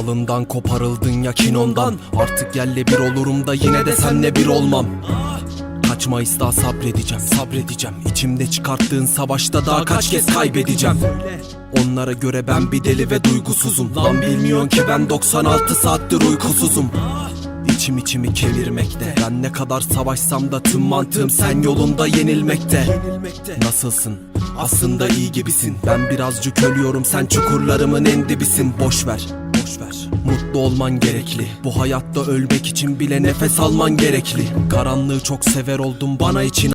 Dalından koparıldın ya kinondan. Artık yerle bir olurum da yine de senle bir olmam. Kaç Mayıs'ta sabredeceğim sabredeceğim. İçimde çıkarttığın savaşta daha kaç kez kaybedeceğim? Onlara göre ben bir deli ve duygusuzum. Lan bilmiyorsun ki ben 96 saattir uykusuzum. İçim içimi kemirmekte. Ben ne kadar savaşsam da tüm mantığım sen yolunda yenilmekte. Nasılsın? Aslında iyi gibisin. Ben birazcık ölüyorum sen çukurlarımın en dibisin. Boş ver Ver. Mutlu olman gerekli Bu hayatta ölmek için bile nefes alman gerekli Karanlığı çok sever oldum bana için